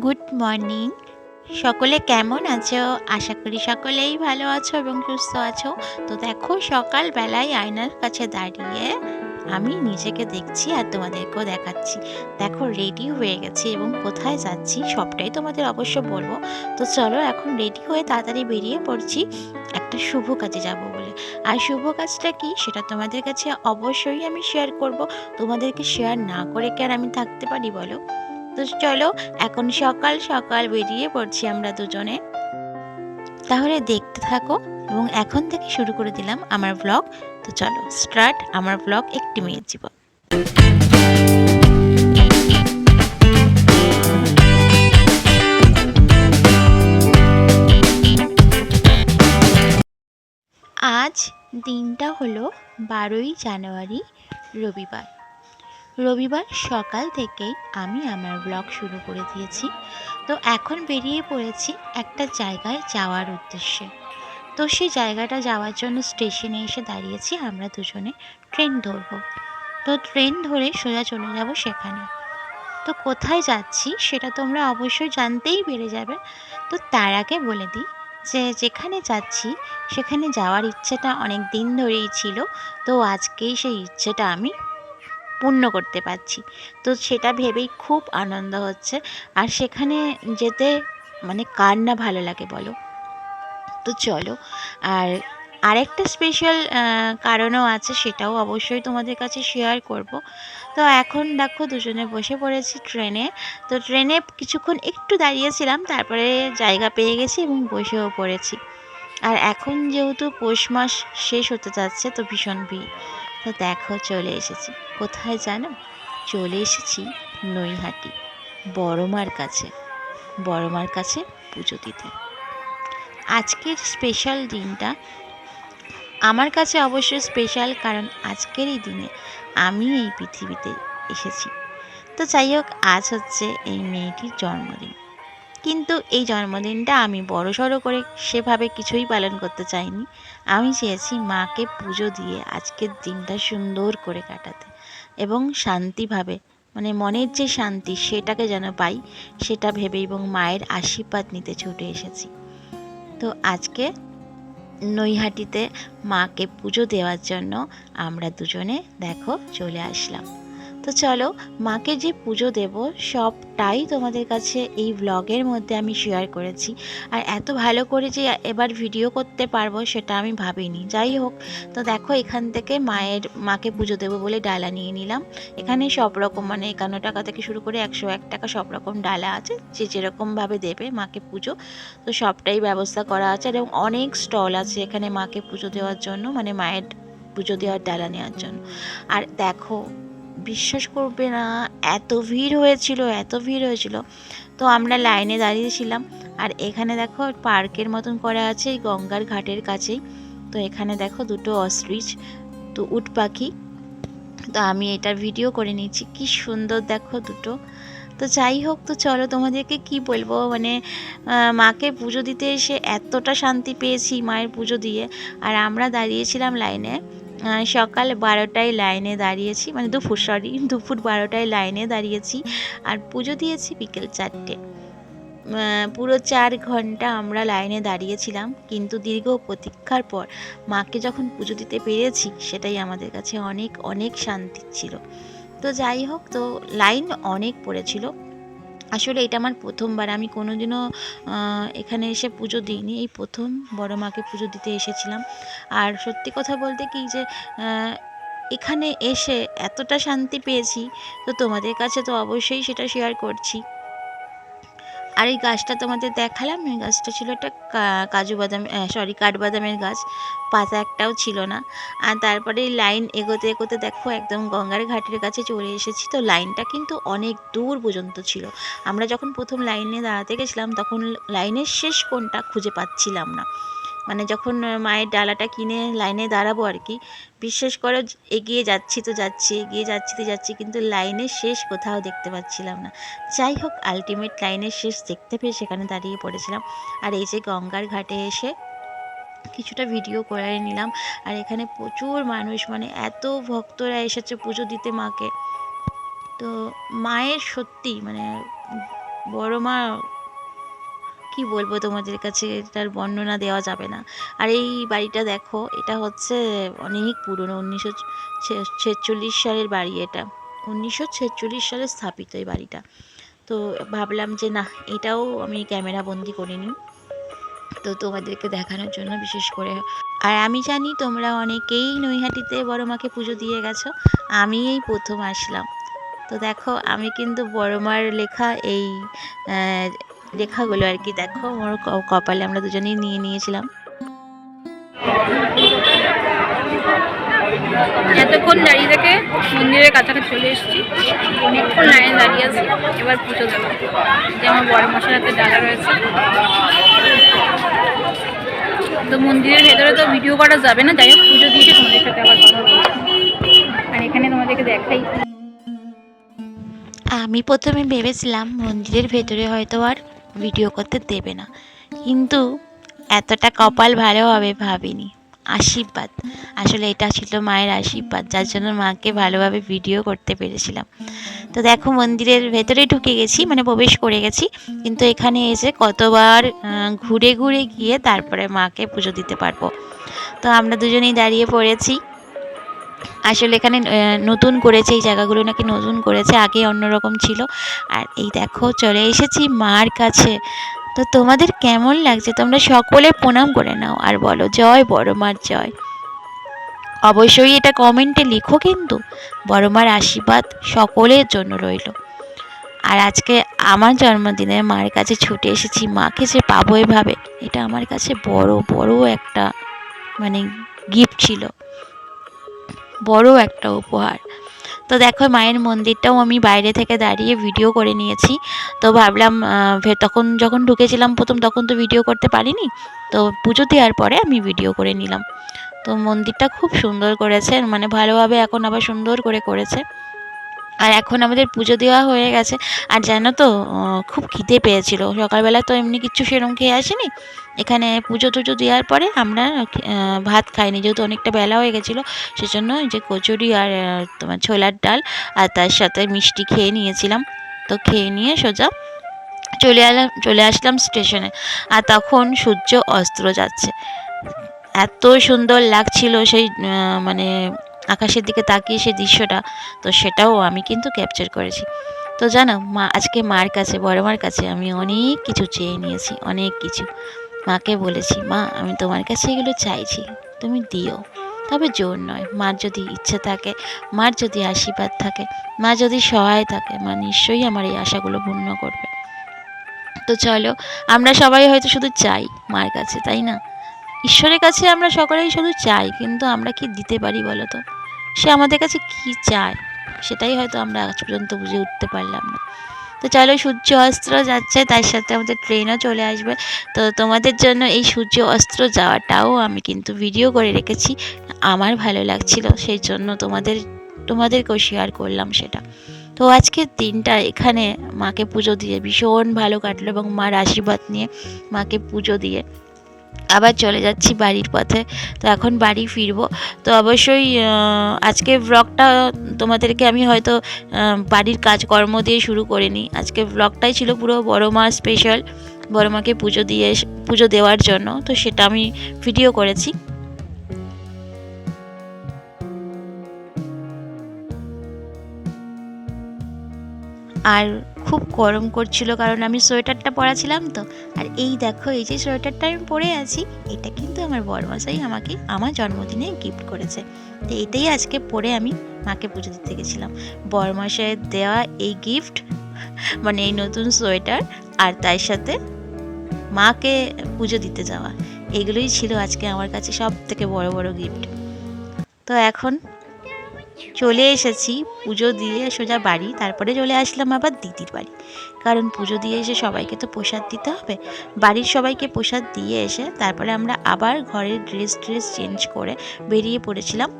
Good morning সকলে কেমন আছো? আশা করি সকলেই ভালো আছো এবং সুস্থ আছো। তো দেখো, সকালবেলায় আয়নার কাছে দাঁড়িয়ে আমি নিজেকে দেখছি আর তোমাদেরকেও দেখাচ্ছি। দেখো রেডি হয়ে গেছি এবং কোথায় যাচ্ছি সবটাই তোমাদের অবশ্য বলব। তো চলো, এখন রেডি হয়ে তাড়াতাড়ি বেরিয়ে পড়ছি। একটা শুভ কাজে যাব বলে। আর শুভ কাজটা কি সেটা তোমাদের কাছে অবশ্যই আমি শেয়ার করব। তোমাদেরকে শেয়ার না করে কি আর আমি থাকতে পারি বলো? তো চলো, এখন সকাল সকাল বেরিয়ে পড়ছি আমরা দুজনে। তাহলে দেখতে থাকো, এবং এখন থেকে শুরু করে দিলাম আমার ব্লগ তো চলো স্টার্ট আমার ব্লগ একটি মেয়ের জীবন। আজ দিনটা হলো বারোই জানুয়ারি, রবিবার। রবিবার সকাল থেকেই আমি আমার ব্লগ শুরু করে দিয়েছি। তো এখন বেরিয়ে পড়েছি একটা জায়গায় যাওয়ার উদ্দেশ্যে। তো সেই জায়গাটা যাওয়ার জন্য স্টেশনে এসে দাঁড়িয়েছি, আমরা দুজনে ট্রেন ধরবো। তো ট্রেন ধরে সোজা চলে যাব সেখানে। তো কোথায় যাচ্ছি সেটা তোমরা অবশ্যই জানতেই পেরে যাবে। তো তার আগে বলে দিই যে যেখানে যাচ্ছি সেখানে যাওয়ার ইচ্ছেটা অনেক দিন ধরেই ছিল। তো আজকেই সেই ইচ্ছেটা আমি পূর্ণ করতে পারছি। তো সেটা ভেবেই খুব আনন্দ হচ্ছে। আর সেখানে যেতে মানে কার না ভালো লাগে বলো? তো চলো। আর আরেকটা স্পেশাল কারণও আছে সেটাও অবশ্যই তোমাদের কাছে শেয়ার করব। তো এখন দেখো দুজনে বসে পড়েছি ট্রেনে তো ট্রেনে কিছুক্ষণ একটু দাঁড়িয়েছিলাম, তারপরে জায়গা পেয়ে গেছি এবং বসেও পড়েছি। আর এখন যেহেতু পৌষ মাস শেষ হতে যাচ্ছে, তো ভীষণ ভিড়। তো দেখো চলে এসেছি। কোথায় জানো? চলে এসেছি নৈহাটি, বড়মার কাছে বড়মার কাছে পুজো দিতে। আজকের স্পেশাল দিনটা আমার কাছে অবশ্যই স্পেশাল কারণ আজকের এই দিনে আমি এই পৃথিবীতে এসেছি। তো যাই হোক, আজ হচ্ছে এই মেয়েটির জন্মদিন। কিন্তু এই জন্মদিনটা আমি বড় সড়ো করে সেভাবে কিছুই পালন করতে চাইনি। আমি চেয়েছি মাকে পুজো দিয়ে আজকের দিনটা সুন্দর করে কাটাতে এবং শান্তিভাবে মানে মনের যে শান্তি সেটাকে যেন পাই, সেটা ভেবে এবং মায়ের আশীর্বাদ নিতে ছুটে এসেছি। তো আজকে নৈহাটিতে মাকে পুজো দেওয়ার জন্য আমরা দুজনে, দেখো, চলে আসলাম। তো চলো মাকে যে পুজো দেব, সবটাই তোমাদের কাছে এই ব্লগের মধ্যে আমি শেয়ার করেছি। আর এত ভালো করে যে এবার ভিডিও করতে পারব সেটা আমি ভাবিনি। যাই হোক, তো দেখো এখান থেকে মায়ের, মাকে পুজো দেবো বলে ডালা নিয়ে নিলাম। এখানে সব রকম মানে একান্ন টাকা থেকে শুরু করে একশো এক টাকা সব রকম ডালা আছে, যে যেরকমভাবে দেবে মাকে পুজো। তো সবটাই ব্যবস্থা করা আছে এবং অনেক স্টল আছে এখানে মাকে পুজো দেওয়ার জন্য মানে মায়ের পুজো দেওয়ার ডালা নেওয়ার জন্য। আর দেখো বিশ্বাস করবে না, এত ভিড় হয়েছিল, এত ভিড় হয়েছিল। তো আমরা লাইনে দাঁড়িয়েছিলাম আর এখানে দেখো পার্কের মতন করা আছে গঙ্গার ঘাটের কাছেই। তো এখানে দেখো দুটো অস্ট্রিচ, তো উট পাখি। তো আমি এটা ভিডিও করে নিচ্ছি কি সুন্দর দেখো দুটো। তো যাই হোক, তো চলো তোমাদেরকে কি বলব মানে মাকে পুজো দিতে এসে এতটা শান্তি পেয়েছি মায়ের পুজো দিয়ে। আর আমরা দাঁড়িয়েছিলাম লাইনে সকাল বারোটায় লাইনে দাঁড়িয়েছি মানে দুপুর সরি দুপুর বারোটায় লাইনে দাঁড়িয়েছি আর পুজো দিয়েছি বিকেল চারটে। পুরো চার ঘণ্টা আমরা লাইনে দাঁড়িয়েছিলাম, কিন্তু দীর্ঘ প্রতীক্ষার পর মাকে যখন পুজো দিতে পেরেছি, সেটাই আমাদের কাছে অনেক অনেক শান্তি ছিল। তো যাই হোক, তো লাইন অনেক পড়েছিল আসলে এটা আমার প্রথমবার। আমি কোনোদিনও এখানে এসে পুজো দিইনি। এই প্রথম বড় মাকে পুজো দিতে এসেছিলাম। আর সত্যি কথা বলতে কি যে এখানে এসে এতটা শান্তি পেয়েছি, তো তোমাদের কাছে তো অবশ্যই সেটা শেয়ার করছি। আর এই গাছটা তোমাদের দেখালাম, এই গাছটা ছিল একটা কাজু বাদাম সরি কাঠবাদামের গাছ, পাতা একটাও ছিল না। আর তারপরে লাইন এগোতে এগোতে দেখো একদম গঙ্গার ঘাটের কাছে চলে এসেছি, তো লাইনটা কিন্তু অনেক দূর পর্যন্ত ছিল। আমরা যখন প্রথম লাইনে দাঁড়াতে গেছিলাম, তখন লাইনের শেষ কোনটা খুঁজে পাচ্ছিলাম না। মানে যখন মায়ের ডালাটা কিনে লাইনে দাঁড়াবো আর কি, বিশ্বাস করো এগিয়ে যাচ্ছি তো যাচ্ছি, এগিয়ে যাচ্ছি তো যাচ্ছি, কিন্তু লাইনের শেষ কোথাও দেখতে পাচ্ছিলাম না। যাই হোক আলটিমেট লাইনের শেষ দেখতে পেয়ে সেখানে দাঁড়িয়ে পড়েছিলাম। আর এই যে গঙ্গার ঘাটে এসে কিছুটা ভিডিও করে নিলাম। আর এখানে প্রচুর মানুষ মানে এত ভক্তরা এসেছে পুজো দিতে মাকে। তো মায়ের সত্যি মানে বড় মা কি বলব তোমাদের কাছে? এটার বর্ণনা দেওয়া যাবে না। আর এই বাড়িটা দেখো, এটা হচ্ছে অনেক পুরনো, উনিশশো ছেচল্লিশ সালের বাড়ি এটা। উনিশশো ছেচল্লিশ সালে স্থাপিত এই বাড়িটা। তো ভাবলাম যে না, এটাও আমি ক্যামেরা বন্দি করে নিই। তো তোমাদেরকে দেখানোর জন্য বিশেষ করে। আর আমি জানি তোমরা অনেকেই নৈহাটিতে বড় মাকে পুজো দিয়ে গেছো। আমি এই প্রথম আসলাম। তো দেখো, আমি কিন্তু বড় মার লেখা এই আহ, লেখাগুলো আর কি দেখো আমার কপালে আমরা দুজনেই নিয়ে নিয়েছিলাম। এতক্ষণ দাঁড়িয়ে থেকে মন্দিরের কাছাকাছি চলে এসেছি। অনেকক্ষণ লাইনে দাঁড়িয়ে আছি এবার পুজো দেবো। যে আমার বড় মশার হাতে ডালা রয়েছে। তো মন্দিরের ভেতরে তো ভিডিও করা যাবে না যাই হোক পুজো দিয়েছে তোমাদের সাথে আবার কথা আর এখানে তোমাদেরকে দেখাই। আমি প্রথমে ভেবেছিলাম মন্দিরের ভেতরে হয়তো আর ভিডিও করতে দেবে না। কিন্তু এতটা কপাল ভালো হবে ভাবিনি। আশীর্বাদ। আসলে এটা ছিল মায়ের আশীর্বাদ, যার জন্য মাকে ভালোভাবে ভিডিও করতে পেরেছিলাম। তো দেখো মন্দিরের ভেতরে ঢুকে গেছি মানে প্রবেশ করে গেছি। কিন্তু এখানে এসে কতবার ঘুরে ঘুরে গিয়ে তারপরে মাকে পুজো দিতে পারব। তো আমরা দুজনেই দাঁড়িয়ে পড়েছি। আসলে এখানে নতুন করেছে এই জায়গাগুলো নাকি নতুন করেছে, আগে অন্যরকম ছিল। আর এই দেখো, চলে এসেছি মার কাছে। তো তোমাদের কেমন লাগছে? তোমরা সকলে প্রণাম করে নাও। আর বলো, জয় বড় মার, জয়। অবশ্যই এটা কমেন্টে লিখো কিন্তু, বড় মার আশীর্বাদ সকলের জন্য রইল। আর আজকে আমার জন্মদিনে মার কাছে ছুটে এসেছি, মাকে যে পাবো এভাবে, এটা আমার কাছে বড় বড় একটা মানে গিফট ছিল। বড় একটা উপহার। তো দেখো, মায়ের মন্দিরটাও আমি বাইরে থেকে দাঁড়িয়ে ভিডিও করে নিয়েছি। তো ভাবলাম তখন যখন ঢুকেছিলাম প্রথম, তখন তো ভিডিও করতে পারিনি। তো পুজো দেওয়ার পরে আমি ভিডিও করে নিলাম। তো মন্দিরটা খুব সুন্দর করেছে মানে ভালোভাবে এখন আবার সুন্দর করে করেছে। আর এখন আমাদের পুজো দেওয়া হয়ে গেছে। আর জানো তো খুব খিদে পেয়েছিল। সকালবেলা তো এমনি কিচ্ছু সেরকম খেয়ে আসিনি। এখানে পুজো টুজো দেওয়ার পরে আমরা ভাত খাইনি। যেহেতু অনেকটা বেলা হয়ে গেছিল, সেজন্য যে কচুরি আর তোমার ছোলার ডাল আর তার সাথে মিষ্টি খেয়ে নিয়েছিলাম। তো খেয়ে নিয়ে সোজা চলে এলাম চলে আসলাম স্টেশনে। আর তখন সূর্য অস্ত্র যাচ্ছে। এত সুন্দর লাগছিল সেই মানে আকাশের দিকে তাকিয়ে সে দৃশ্যটা, তো সেটাও আমি কিন্তু ক্যাপচার করেছি। তো জানো, মা, আজকে মার কাছে, বড় মার কাছে আমি অনেক কিছু চেয়ে নিয়েছি, অনেক কিছু। মাকে বলেছি, মা, আমি তোমার কাছে এগুলো চাইছি, তুমি দিও। তবে জোর নয়, মার যদি ইচ্ছে থাকে, মার যদি আশীর্বাদ থাকে, মা যদি সহায় থাকে, মা নিশ্চয়ই আমার এই আশাগুলো পূর্ণ করবে। তো চলো, আমরা সবাই হয়তো শুধু চাই মার কাছে, তাই না? ঈশ্বরের কাছে আমরা সকলেই শুধু চাই, কিন্তু আমরা কি দিতে পারি বলো তো সে আমাদের কাছে কি চায়, সেটাই হয়তো আমরা আজ পর্যন্ত বুঝে উঠতে পারলাম না। তো চলো সূর্য অস্ত্র যাচ্ছে, তার সাথে আমাদের ট্রেনও চলে আসবে। তো তোমাদের জন্য এই সূর্য অস্ত্র যাওয়াটাও আমি কিন্তু ভিডিও করে রেখেছি। আমার ভালো লাগছিল, সেই জন্য তোমাদের, তোমাদেরকেও শেয়ার করলাম সেটা। তো আজকের দিনটা এখানে মাকে পুজো দিয়ে ভীষণ ভালো কাটলো এবং মার আশীর্বাদ নিয়ে মাকে পুজো দিয়ে আবার চলে যাচ্ছি বাড়ির পথে। তো এখন বাড়ি ফিরবো। তো অবশ্যই আজকে ব্লগটা তোমাদেরকে আমি হয়তো বাড়ির কাজকর্ম দিয়ে শুরু করিনি। আজকে ব্লগটাই ছিল পুরো বড় মা স্পেশাল বড় মাকে পুজো দিয়ে, পুজো দেওয়ার জন্য। তো সেটা আমি ভিডিও করেছি। আর খুব গরম করছিল কারণ আমি সোয়েটারটা পরা ছিলাম তো। আর এই দেখো, এই যে সোয়েটারটা আমি পরে আছি, এটা কিন্তু আমার বড়মশাই আমাকে আমার জন্মদিনে গিফট করেছে। তো এটাই আজকে পরে আমি মাকে পুজো দিতে গেছিলাম। বড়মশাইয়ের দেওয়া এই গিফট মানে এই নতুন সোয়েটার আর তার সাথে মাকে পুজো দিতে যাওয়া, এগুলোই ছিল আজকে আমার কাছে সব থেকে বড় বড় গিফট তো এখন চলে এসেছি পুজো দিয়ে সোজা বাড়ি, তারপরে চলে আসলাম আবার দিদির বাড়ি। কারণ পুজো দিয়ে এসে সবাইকে তো প্রসাদ দিতে হবে। বাড়ির সবাইকে প্রসাদ দিয়ে এসে তারপরে আমরা আবার ঘরের ড্রেস ড্রেস চেঞ্জ করে বেরিয়ে পড়েছিলাম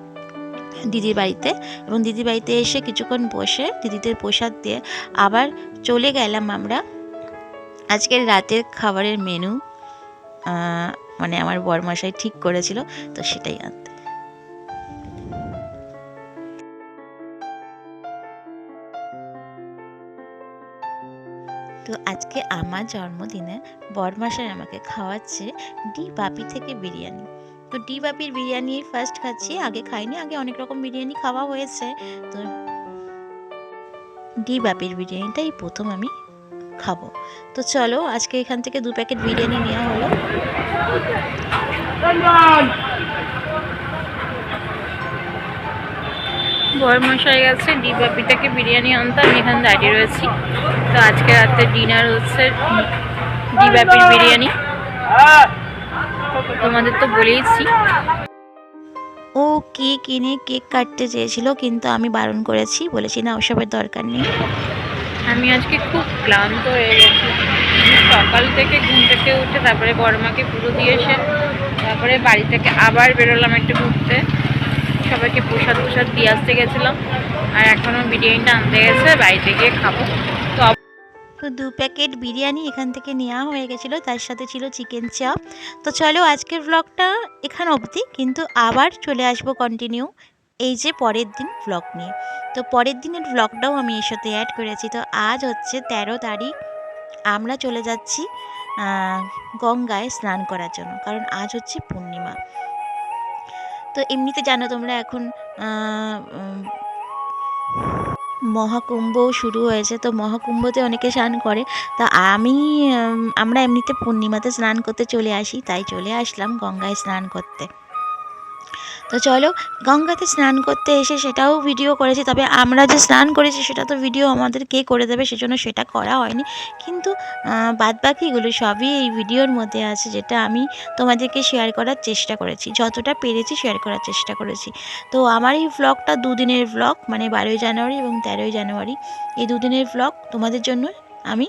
দিদির বাড়িতে। এবং দিদির বাড়িতে এসে কিছুক্ষণ বসে দিদিদের প্রসাদ দিয়ে আবার চলে গেলাম আমরা। আজকের রাতের খাবারের মেনু মানে আমার বরমাসাই ঠিক করেছিল, তো সেটাই আনতে। আজকে আমার জন্মদিনে বরমাসায় আমাকে খাওয়াচ্ছে ডি বাপি থেকে বিরিয়ানি। তো ডি বাপির বিরিয়ানি ফার্স্ট খাচ্ছি, আগে খাইনি, আগে অনেক রকম বিরিয়ানি খাওয়া হয়েছে। তো ডি বাপির বিরিয়ানিটাই প্রথম আমি খাব। তো চলো, আজকে এখান থেকে দু প্যাকেট বিরিয়ানি নেওয়া হলো। বরমশাই গেছে ডিবাপিটাকে বিরিয়ানি আনতে আমি এখানে দাঁড়িয়ে রয়েছি। তো আজকে রাতে ডিনার হচ্ছে ডিবাপির বিরিয়ানি। তোমাদের তো বলেইছি। ও কেক কিনে কেক কাটতে চেয়েছিল কিন্তু আমি বারণ করেছি বলেছি না ওসবের দরকার নেই। আমি আজকে খুব ক্লান্ত হয়ে গেছি। সকাল থেকে ঘুম থেকে উঠে তারপরে বড়মাকে পুজো দিয়ে এসে তারপরে বাড়ি থেকে আবার বেরোলাম একটু ঘুরতে। সবাইকে প্রসাদ প্রসাদ দিয়ে আসতে গেছিলাম। আর এখনও বিরিয়ানিটা আনতে গেছে, বাড়িতে গিয়ে খাব। তো দু প্যাকেট বিরিয়ানি এখান থেকে নেওয়া হয়ে গেছিল, তার সাথে ছিল চিকেন চাপ। তো চলো আজকের ব্লগটা এখান অবধি, কিন্তু আবার চলে আসব কন্টিনিউ এই যে পরের দিন ব্লগ নিয়ে। তো পরের দিনের ব্লগটাও আমি এর সাথে অ্যাড করেছি। তো আজ হচ্ছে তেরো তারিখ, আমরা চলে যাচ্ছি গঙ্গায় স্নান করার জন্য, কারণ আজ হচ্ছে পূর্ণিমা। তো এমনিতে জানো তোমরা এখন মহাকুম্ভ শুরু হয়েছে, তো মহাকুম্ভতে অনেকে স্নান করে। তা আমি আমরা এমনিতে পূর্ণিমাতে স্নান করতে চলে আসি, তাই চলে আসলাম গঙ্গায় স্নান করতে। তো চলো গঙ্গাতে স্নান করতে এসে সেটাও ভিডিও করেছি। তবে আমরা যে স্নান করেছি সেটা তো ভিডিও আমাদের কে করে দেবে সেজন্য সেটা করা হয়নি। কিন্তু বাদ বাকিগুলো সবই এই ভিডিওর মধ্যে আছে যেটা আমি তোমাদেরকে শেয়ার করার চেষ্টা করেছি। যতটা পেরেছি শেয়ার করার চেষ্টা করেছি। তো আমার এই ভ্লগটা দুদিনের ভ্লগ মানে বারোই জানুয়ারি এবং তেরোই জানুয়ারি। এই দুদিনের ভ্লগ তোমাদের জন্য আমি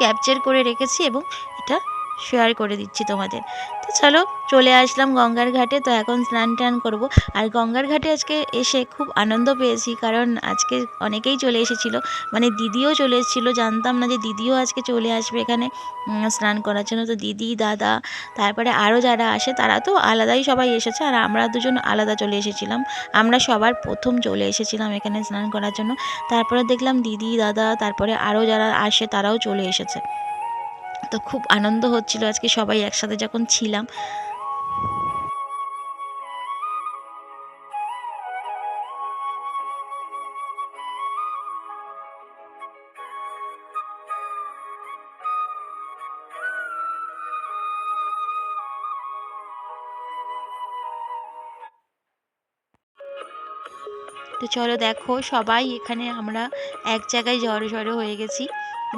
ক্যাপচার করে রেখেছি এবং এটা শেয়ার করে দিচ্ছি তোমাদের। তো চলো, চলে আসলাম গঙ্গার ঘাটে। তো এখন স্নান টান করব। আর গঙ্গার ঘাটে আজকে এসে খুব আনন্দ পেয়েছি। কারণ আজকে অনেকেই চলে এসেছিল। মানে দিদিও চলে এসেছিল। জানতাম না যে দিদিও আজকে চলে আসবে এখানে স্নান করার জন্য। তো দিদি, দাদা, তারপরে আরও যারা আসে, তারা তো আলাদাই সবাই এসেছে। আর আমরা দুজন আলাদা চলে এসেছিলাম। আমরা সবার প্রথম চলে এসেছিলাম এখানে স্নান করার জন্য। তারপরে দেখলাম দিদি, দাদা, তারপরে আরও যারা আসে, তারাও চলে এসেছে। তো খুব আনন্দ হচ্ছিল আজকে সবাই একসাথে যখন ছিলাম। তো চলো দেখো সবাই এখানে আমরা এক জায়গায় জড়ো জড়ো হয়ে গেছি,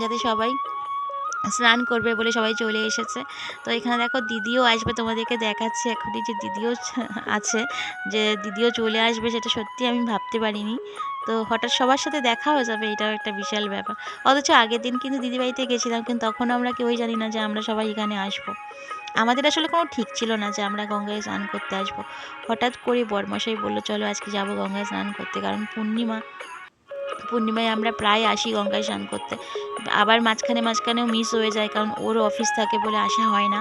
যাতে সবাই স্নান করবে বলে সবাই চলে এসেছে। তো এখানে দেখো দিদিও আসবে, তোমাদেরকে দেখাচ্ছে এখনই যে দিদিও আছে, যে দিদিও চলে আসবে সেটা সত্যি আমি ভাবতে পারিনি। তো হঠাৎ সবার সাথে দেখা হয়ে যাবে, এটাও একটা বিশাল ব্যাপার। অথচ আগের দিন কিন্তু দিদি বাড়িতে গেছিলাম, কিন্তু তখন আমরা কেউই জানি না যে আমরা সবাই এখানে আসব। আমাদের আসলে কোনো ঠিক ছিল না যে আমরা গঙ্গায় স্নান করতে আসব। হঠাৎ করে বরমশাই বলল, চলো আজকে যাব গঙ্গায় স্নান করতে। কারণ পূর্ণিমা পূর্ণিমায় আমরা প্রায় আসি গঙ্গায় স্নান করতে। আবার মাঝখানে মাঝখানেও মিস হয়ে যায় কারণ ওর অফিস থাকে বলে আসা হয় না।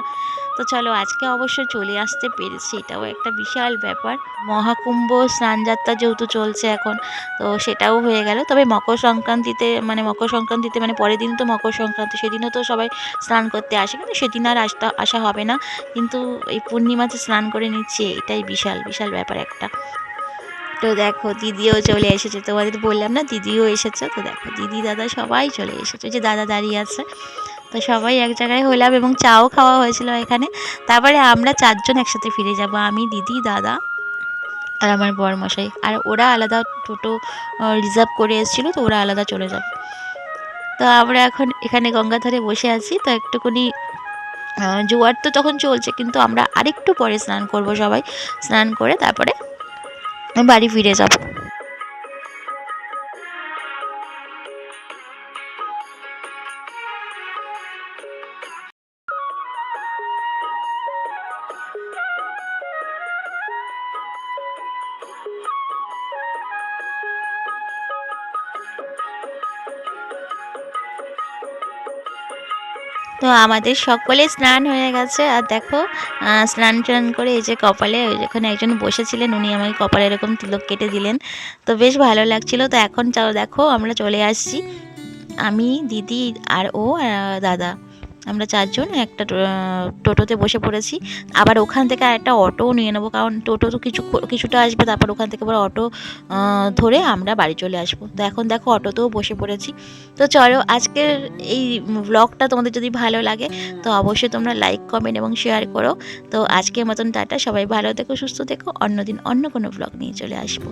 তো চলো আজকে অবশ্য চলে আসতে পেরেছি, এটাও একটা বিশাল ব্যাপার। মহাকুম্ভ স্নানযাত্রা যেহেতু চলছে এখন, তো সেটাও হয়ে গেল। তবে মকর সংক্রান্তিতে মানে মকর সংক্রান্তিতে মানে পরের দিন তো মকর সংক্রান্তি, সেদিনও তো সবাই স্নান করতে আসে, কিন্তু সেদিন আর আসতে, আসা হবে না। কিন্তু এই পূর্ণিমাতে স্নান করে নিচ্ছে, এটাই বিশাল বিশাল ব্যাপার একটা। তো দেখো দিদিও চলে এসেছে। তোমাদের বললাম না দিদিও এসেছে। তো দেখো দিদি দাদা সবাই চলে এসেছে। যে দাদা দাঁড়িয়ে আছে। তো সবাই এক জায়গায় হলাম এবং চাও খাওয়া হয়েছিল এখানে। তারপরে আমরা চারজন একসাথে ফিরে যাব আমি দিদি দাদা আর আমার বরমশাই। আর ওরা আলাদা টোটো রিজার্ভ করে এসেছিল তো ওরা আলাদা চলে যাবে। তো আমরা এখন এখানে গঙ্গাধারে বসে আছি। তো একটুখানি আহ, জোয়ার তো তখন চলছে কিন্তু আমরা আরেকটু পরে স্নান করব সবাই। স্নান করে তারপরে বাড়ি ফিরে যাব। তো আমাদের সকলে স্নান হয়ে গেছে। আর দেখো স্নান টান করে এই যে কপালে ওই যেখানে একজন বসেছিলেন, উনি আমাকে কপালে এরকম তিলক কেটে দিলেন। তো বেশ ভালো লাগছিল। তো এখন চলো দেখো, আমরা চলে আসছি। আমি, দিদি আর ও দাদা। আমরা চারজন, একটা টোটোতে বসে পড়েছি। আবার ওখান থেকে একটা অটোও নিয়ে নেব, কারণ টোটো তো কিছু কিছুটা আসবে, তারপর ওখান থেকে আবার অটো ধরে আমরা বাড়ি চলে আসব। তো এখন দেখো অটোতেও বসে পড়েছি। তো চলো, আজকের এই ব্লগটা তোমাদের যদি ভালো লাগে, তো অবশ্যই তোমরা লাইক কমেন্ট এবং শেয়ার করো। তো আজকের মতন টাটা, সবাই ভালো থেকো, সুস্থ থেকো, অন্যদিন অন্য কোনো ব্লগ নিয়ে চলে আসব।